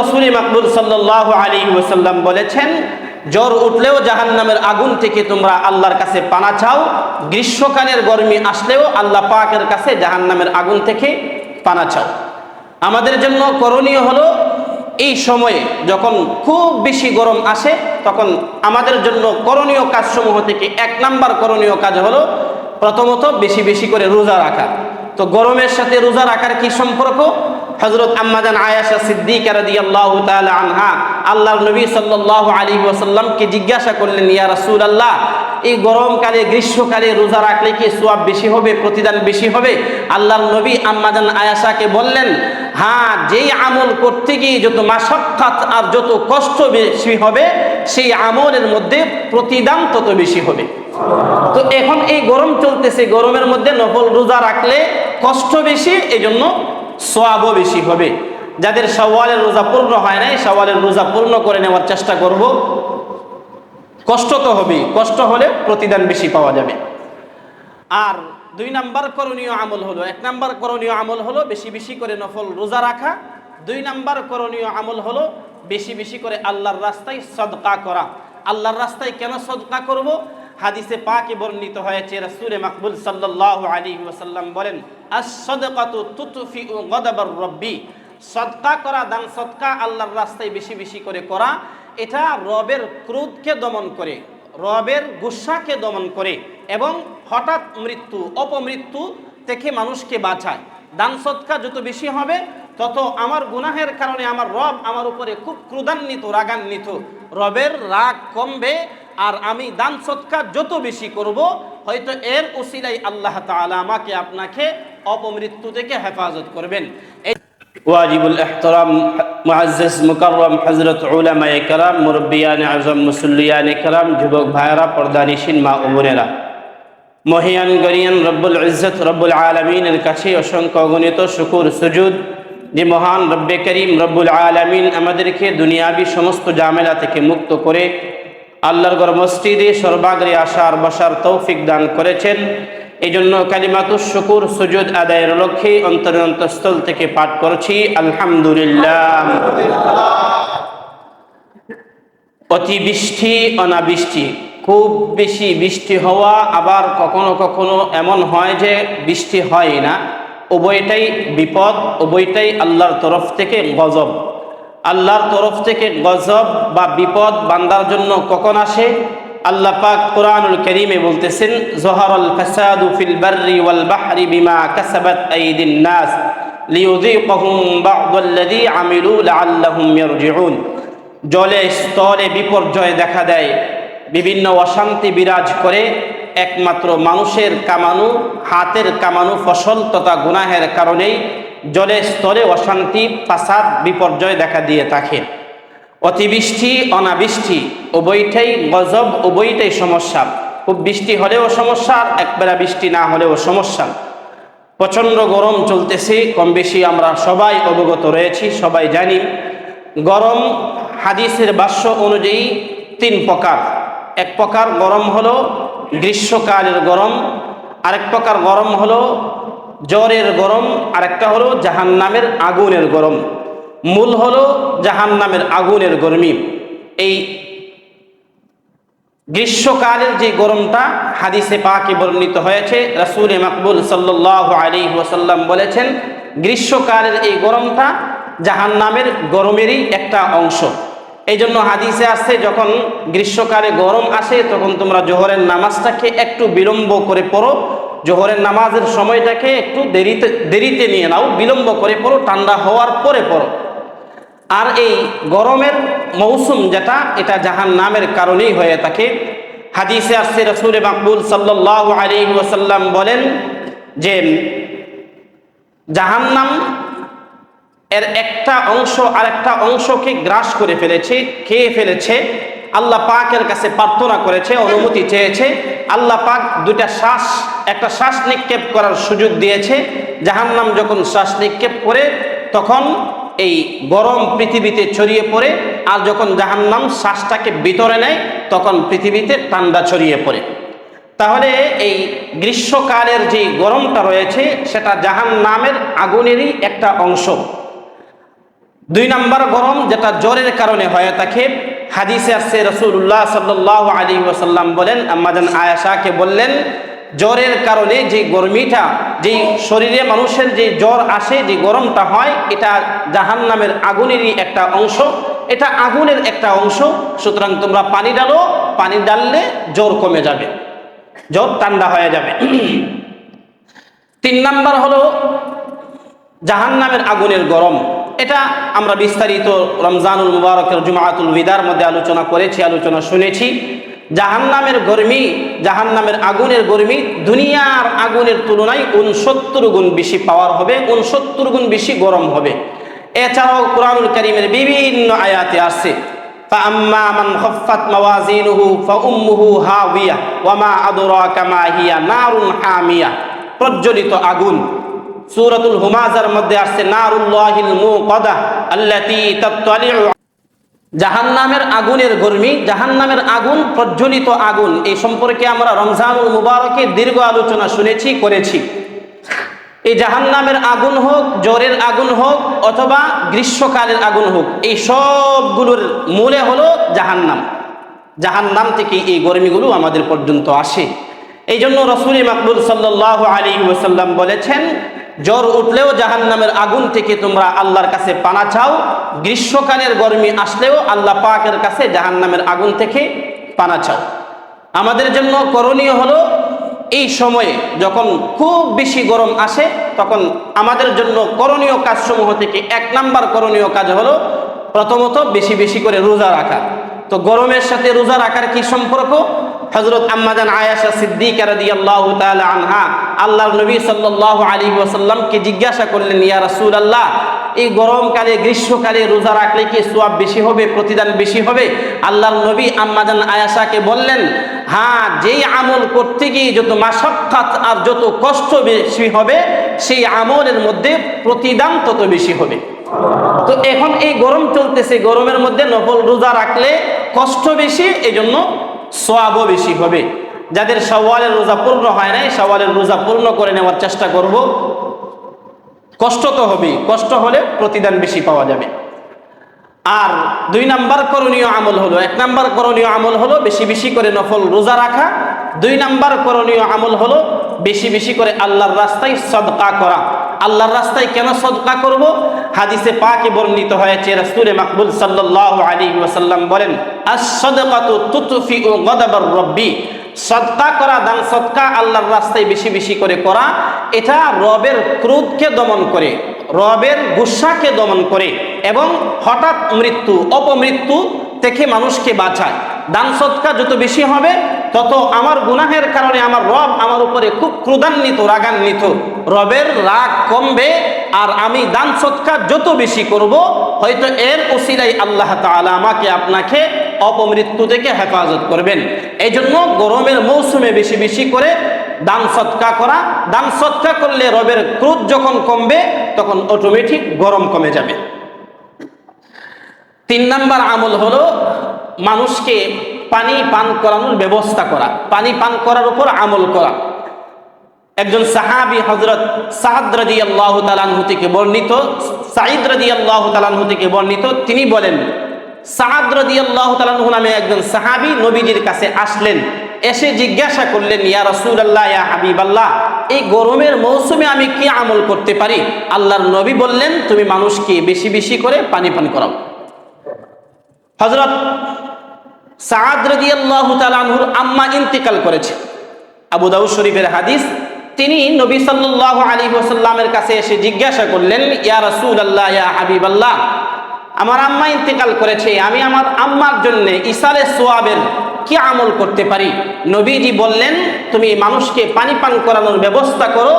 রসুল মাকবুল সাল্লাহ আলী ওসাল্লাম বলেছেন, জ্বর উঠলেও জাহান নামের আগুন থেকে তোমরা আল্লাহর কাছে পানা চাও, গ্রীষ্মকালের গরমি আসলেও আল্লাহ পাকের কাছে জাহান নামের আগুন থেকে পানা চাও। আমাদের জন্য করণীয় হলো, এই সময়ে যখন খুব বেশি গরম আসে, তখন আমাদের জন্য করণীয় কাজসমূহ থেকে এক নাম্বার করণীয় কাজ হলো, প্রথমত বেশি বেশি করে রোজা রাখা। তো গরমের সাথে রোজা রাখার কি সম্পর্ক? হজরত আম্মাজান আয়াশা সিদ্দিক রাদিয়াল্লাহু তাআলা আনহা আল্লাহর নবী সাল্লাল্লাহু আলাইহি ওয়াসাল্লামকে জিজ্ঞাসা করলেন, ইয়া রাসূলুল্লাহ, এই গরমকালে, গ্রীষ্মকালে রোজা রাখলে কি সোয়াব বেশি হবে, প্রতিদান বেশি হবে? আল্লাহর নবী আম্মাজান আয়াশাকে বললেন হ্যাঁ যেই আমল করতে গিয়ে যত মাসাক্ষাত আর যত কষ্ট বেশি হবে, সেই আমলের মধ্যে প্রতিদান তত বেশি হবে। তো এখন এই গরম চলতেছে, গরমের মধ্যে নফল রোজা রাখলে কষ্ট বেশি এই জন্য সোয়াবও বেশি হবে। যাদের সওয়ালের রোজা পূর্ণ হয় নাই, সওয়ালের রোজা পূর্ণ করে নেওয়ার চেষ্টা করব। কষ্ট তো হবেই, কষ্ট হলে প্রতিদান বেশি পাওয়া যাবে। আর দুই নাম্বার করণীয় আমল হলো, এক নাম্বার করণীয় আমল হলো বেশি বেশি করে নফল রোজা রাখা। দুই নাম্বার করণীয় আমল হলো বেশি বেশি করে আল্লাহর রাস্তায় সদকা করা। আল্লাহর রাস্তায় কেন সদকা করব? হাদিসে পাকে বর্ণিত হয়েছে, রাসূলে মাকবুল সাল্লাল্লাহু আলাইহি ওয়াসাল্লাম বলেন রব্বি। সদকা করা, দান সদকা আল্লাহর রাস্তায় বেশি বেশি করে করা, এটা রবের ক্রোধকে দমন করে, রবের গুসাকে দমন করে এবং হঠাৎ মৃত্যু, অপমৃত্যু থেকে মানুষকে বাঁচায়। দান সৎকা যত বেশি হবে, তত আমার গুনাহের কারণে আমার রব আমার উপরে খুব ক্রোধান্বিত, রাগান্বিত। রবের রাগ কমবে আর আমি দান সৎকা যত বেশি করব হয়তো এর ওসিলাই আল্লাহ তাআলা আমাকে আপনাকে অপমৃত্যু থেকে হেফাজত করবেন এই واجب الاحترام معزز مكرم حضرت علماء کرام মুরব্বিয়ান আজম মুসল্লিয়ান کرام যুবক ভাইরা পর্দানিসীন মা ও বোনেরা মহিয়ান গরিয়ান রব্বুল ইজ্জত রব্বুল আলমিনের কাছে অসংখ্য অগণিত শুকুর সুজুদ যে মহান রব্বে করিম রব্বুল আলমিন আমাদেরকে দুনিয়াবি সমস্ত জামেলা থেকে মুক্ত করে আল্লাহর গড় মসজিদে সর্বাগ্রে আসার, বসার তৌফিক দান করেছেন। এই জন্য কালিমাতু শুকুর, সুজুদ আদায়ের লক্ষ্যে অন্তর অন্তঃস্থল থেকে পাঠ করছি, আলহামদুলিল্লাহ। অতিবৃষ্টি অনাবৃষ্টি, খুব বেশি বৃষ্টি হওয়া আবার কখনো কখনো এমন হয় যে বৃষ্টি হয় না। উভয়টাই বিপদ, উভয়টাই আল্লাহর তরফ থেকে গজব। আল্লাহর তরফ থেকে গজব বা বিপদ বান্দার জন্য কখন আসে? আল্লাহ পাক কোরআনুল করিমে বলতেছেন জহরল ফাসাদু ফিল বাররি ওয়াল বাহরি বিমা কাসাবাত আইদিন নাস লিউযীকাহুম বা'দাল্লাযী আমিলু লাআল্লাহুম ইয়ারজিউন। জলে স্থলে বিপর্যয় দেখা দেয়, বিভিন্ন অশান্তি বিরাজ করে, একমাত্র মানুষের কামানো, হাতের কামানো ফসল তথা গুনাহের কারণেই জলে স্তরে অশান্তি ফাসাদ বিপর্যয় দেখা দিয়ে থাকে। অতিবৃষ্টি, অনাবৃষ্টি, উভয়টাই গজব, উভয়টাই সমস্যা। খুব বৃষ্টি হলেও সমস্যা একবেলা বৃষ্টি না হলেও সমস্যা। প্রচণ্ড গরম চলতেছে কম বেশি আমরা সবাই অবগত রয়েছি, সবাই জানি। গরম হাদিসের বাস্য অনুযায়ী তিন প্রকার। এক প্রকার গরম হলো গ্রীষ্মকালের গরম, আরেক প্রকার গরম হলো জ্বরের গরম, আরেকটা হলো জাহান্নামের আগুনের গরম। মূল হলো জাহান্নামের আগুনের গরমি। এই গ্রীষ্মকালের যে গরমটা হাদিসে পাকে বর্ণিত হয়েছে, রাসুল মাকবুল সাল্লাহ আলী ওসাল্লাম বলেছেন, গ্রীষ্মকালের এই গরমটা জাহান্নামের গরমেরই একটা অংশ। এই জন্য হাদিসে আসছে, যখন গ্রীষ্মকালে গরম আসে, তখন তোমরা জোহরের নামাজটাকে একটু বিলম্ব করে পড়ো জোহরের নামাজের সময়টাকে একটু দেরিতে দেরিতে নিয়ে নাও, বিলম্ব করে পড়ো, ঠান্ডা হওয়ার পরে পড়ো। আর এই গরমের মৌসুম যেটা, এটা জাহান নামের কারণেই হয়ে থাকে। হাদিসে আসছে রসুল মাকবুল সাল্লাহ আলী বলেন যে, জাহান্নাম এর একটা অংশ আর একটা অংশকে গ্রাস করে ফেলেছে, খেয়ে ফেলেছে। আল্লাহ পাকের কাছে প্রার্থনা করেছে, অনুমতি চেয়েছে। আল্লাহ পাক দুইটা শ্বাস, একটা শ্বাস নিক্ষেপ করার সুযোগ দিয়েছে। জাহান্নাম যখন শ্বাস নিক্ষেপ করে, তখন এই গরম পৃথিবীতে ছড়িয়ে পড়ে, আর যখন জাহান্নাম শ্বাসটাকে ভিতরে নেয়, তখন পৃথিবীতে ঠান্ডা ছড়িয়ে পড়ে। তাহলে এই গ্রীষ্মকালের যে গরমটা রয়েছে, সেটা জাহান নামের আগুনেরই একটা অংশ। দুই নাম্বার গরম যেটা জ্বরের কারণে হয়ে থাকে হাদিসে আসছে রসুল্লাহ সাল্লাহ আলী ওসাল্লাম বলেন আম্মাজান আয়াশাকে বললেন, জ্বরের কারণে যে গরমিটা যেই শরীরে মানুষের যে জ্বর আসে, যে গরমটা হয়, এটা জাহান নামের আগুনেরই একটা অংশ। এটা আগুনের একটা অংশ। সুতরাং তোমরা পানি ডালো পানি ডাললে জ্বর কমে যাবে। জ্বর ঠান্ডা হয়ে যাবে। তিন নাম্বার হলো জাহান নামের আগুনের গরম। এটা আমরা বিস্তারিত রমজানুল মুবারকের জুমাতুল বিদার মধ্যে আলোচনা করেছি আলোচনা শুনেছি জাহান নামের গরমি জাহান নামের আগুনের গরমি দুনিয়ার আগুনের তুলনায় উনসত্তর গুণ বেশি পাওয়ার হবে উনসত্তর গুণ বেশি গরম হবে এছাড়াও কোরআনুল করিমের বিভিন্ন আয়াতে আসছে فأما من خفت موازينه فأمه هاوية وما أدراك ما هي نار حامية প্রজ্বলিত আগুন সূরাতুল হুমাজার মধ্যে আসছে, নারুল্লাহিল মুকাদা আল্লাতী তাত্তালিউ জাহান্নামের আগুনের গরমি, জাহান্নামের আগুন, প্রজ্বলিত আগুন, এই সম্পর্কে আমরা রমজানুল মুবারকে দীর্ঘ আলোচনা শুনেছি, করেছি। এই জাহান্নামের আগুন হোক, জ্বরের আগুন হোক, অথবা গ্রীষ্মকালের আগুন হোক, এই সবগুলোর মূলে হলো জাহান্নাম। জাহান্নাম থেকে এই গরমিগুলো আমাদের পর্যন্ত আসে। এই জন্য রসুলি মাকবুল সাল্লাহ আলী ওসাল্লাম বলেছেন জ্বর উঠলেও জাহান্নামের আগুন থেকে তোমরা আল্লাহর কাছে পানা চাও। গ্রীষ্মকালের গরমি আসলেও আল্লাহ পাকের কাছে জাহান্নামের আগুন থেকে পানা চাও। আমাদের জন্য করণীয় হলো, এই সময়ে যখন খুব বেশি গরম আসে, তখন আমাদের জন্য করণীয় কাজসমূহ থেকে এক নাম্বার করণীয় কাজ হলো, প্রথমত বেশি বেশি করে রোজা রাখা। তো গরমের সাথে রোজা রাখার কি সম্পর্ক? হজরত আম্মাদান আয়াশা সিদ্দিকা রাদিয়াল্লাহু তাআলা আনহা আল্লাহর নবী সাল্লাল্লাহু আলাইহি ওয়াসাল্লামকে জিজ্ঞাসা করলেন, ইয়া রাসুল আল্লাহ এই গরমকালে, গ্রীষ্মকালে রোজা রাখলে কি সোয়াব বেশি হবে, প্রতিদান বেশি হবে? আল্লাহর নবী আম্মাদান আয়াশাকে বললেন হ্যাঁ যেই আমল করতে গিয়ে যত মাসাক্কাত আর যত কষ্ট বেশি হবে, সেই আমলের মধ্যে প্রতিদান তত বেশি হবে। তো এখন এই গরম চলতেছে, গরমের মধ্যে নফল রোজা রাখলে কষ্ট বেশি, এজন্য জন্য সোয়াবও বেশি হবে। যাদের সওয়ালের রোজা পূর্ণ হয় নাই, সওয়ালের রোজা পূর্ণ করে নেওয়ার চেষ্টা করব। কষ্ট তো হবেই, কষ্ট হলে প্রতিদান বেশি পাওয়া যাবে। আর দুই নাম্বার করণীয় আমল হলো, এক নাম্বার করণীয় আমল হলো বেশি বেশি করে নফল রোজা রাখা। দুই নাম্বার করণীয় আমল হলো বেশি বেশি করে আল্লাহর রাস্তায় সদকা করা। আল্লাহর রাস্তায় কেন সদকা করব? হাদিসে পাকে বর্ণিত হয়েছে রাসূলে মাকবুল সাল্লাল্লাহু আলাইহি ওয়াসাল্লাম বলেন, আস-সাদকাতু তুতফিউ গাদাবার রব্বি। সদকা করা, দান সদকা আল্লাহর রাস্তায় বেশি বেশি করে করা, এটা রবের ক্রোধকে দমন করে, রবের গুসাকে দমন করে এবং হঠাৎ মৃত্যু, অপমৃত্যু থেকে মানুষকে বাঁচায়। দান সৎকা যত বেশি হবে, তত আমার গুনাহের কারণে আমার রব আমার উপরে খুব ক্রোধান্বিত, রাগান্বিত। রবের রাগ কমবে আর আমি দান সৎকা যত বেশি করব, হয়তো এর ওসিলাই আল্লাহ তাআলা আমাকে আপনাকে অপমৃত্যু থেকে হেফাজত করবেন। এই জন্য গরমের মৌসুমে বেশি বেশি করে দান সৎকা করা। দান সৎকা করলে রবের ক্রোধ যখন কমবে, তখন অটোমেটিক গরম কমে যাবে। তিন নাম্বার আমল হলো মানুষকে পানি পান করানোর ব্যবস্থা করা। পানি পান করার উপর আমল করা। একজন সাহাবি হজরত সাহাদ আল্লাহ তালানহু থেকে বর্ণিত, সাঈদ রাজি আল্লাহ তালানহু থেকে বর্ণিত, তিনি বলেন সাহাদ রাজি আল্লাহ তালানহু নামে একজন সাহাবি নবীজির কাছে আসলেন। এসে জিজ্ঞাসা করলেন, ইয়া রসুল্লাহ ইয়া হাবিব আল্লাহ এই গরমের মৌসুমে আমি কি আমল করতে পারি? আল্লাহর নবী বললেন, তুমি মানুষকে বেশি বেশি করে পানি পান করাও। হজরত আম্মা করেছে। শরীফের হাদিস, তিনি নবী কাছে এসে জিজ্ঞাসা করলেন ইয়া হাবিবাল্লাহ আমার আম্মা ইন্তেকাল করেছে, আমি আমার আম্মার জন্য ইসালে সোয়াবের কি আমল করতে পারি? নবীজি বললেন, তুমি মানুষকে পানি পান করানোর ব্যবস্থা করো,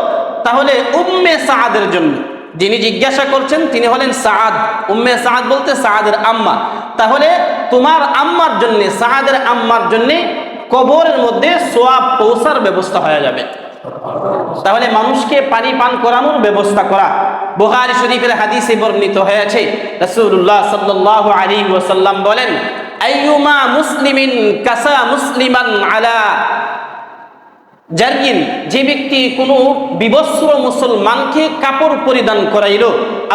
তাহলে উম্মে সাহাদের জন্য। যিনি জিজ্ঞাসা করছেন, তিনি হলেন সাদ উম্মে সাদ বলতে সাহাদের আম্মা। তাহলে তোমার আম্মার জন্যে সাহাদের আম্মার জন্যে কবরের মধ্যে সোয়াব পৌঁছার ব্যবস্থা হয়ে যাবে। তাহলে মানুষকে পানি পান করানোর ব্যবস্থা করা। বুহারি শরীফের হাদিসে বর্ণিত হয়েছে, রাসূলুল্লাহ সাল্লাল্লাহু আলাইহি ওয়াসাল্লাম বলেন, আইয়ুমা মুসলিমিন কাসা মুসলিমান আলা জার্গিন যে ব্যক্তি কোনো বিবস্ত্র মুসলমানকে কাপড় পরিধান করাইল,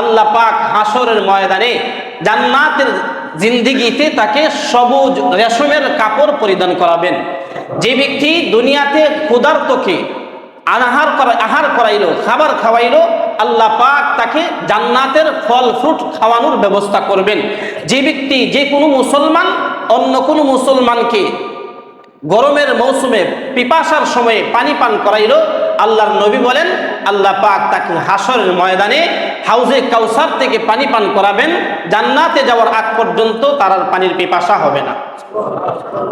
আল্লাহ পাক হাসরের ময়দানে জান্নাতের জিন্দিগিতে তাকে সবুজ রেশমের কাপড় পরিধান করাবেন। যে ব্যক্তি দুনিয়াতে ক্ষুধার্তকে আহার করা, আহার করাইলো, খাবার খাওয়াইলো আল্লাহ পাক তাকে জান্নাতের ফল, ফ্রুট খাওয়ানোর ব্যবস্থা করবেন। যে ব্যক্তি, যে কোনো মুসলমান, অন্য কোনো মুসলমানকে গরমের মৌসুমে, পিপাসার সময়ে পানি পান করাইল, আল্লাহর নবী বলেন, আল্লাহ পাক তাকে হাসরের ময়দানে হাউজে কাউসার থেকে পানি পান করাবেন। জান্নাতে যাওয়ার আগ পর্যন্ত তার আর পানির পিপাসা হবে না।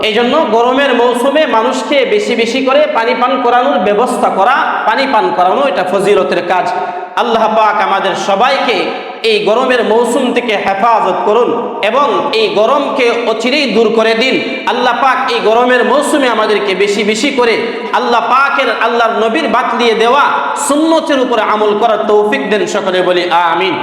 এই জন্য গরমের মৌসুমে মানুষকে বেশি বেশি করে পানি পান করানোর ব্যবস্থা করা, পানি পান করানো এটা ফজিলতের কাজ। আল্লাহ পাক আমাদের সবাইকে এই গরমের মৌসুম থেকে হেফাজত করুন এবং এই গরমকে অচিরেই দূর করে দিন। আল্লাহ পাক এই গরমের মৌসুমে আমাদেরকে বেশি বেশি করে আল্লাহ পাকের আল্লাহর নবীর বাতলিয়ে দেওয়া সুন্নতের উপরে আমল করার তৌফিক দেন সকলে বলি আমিন।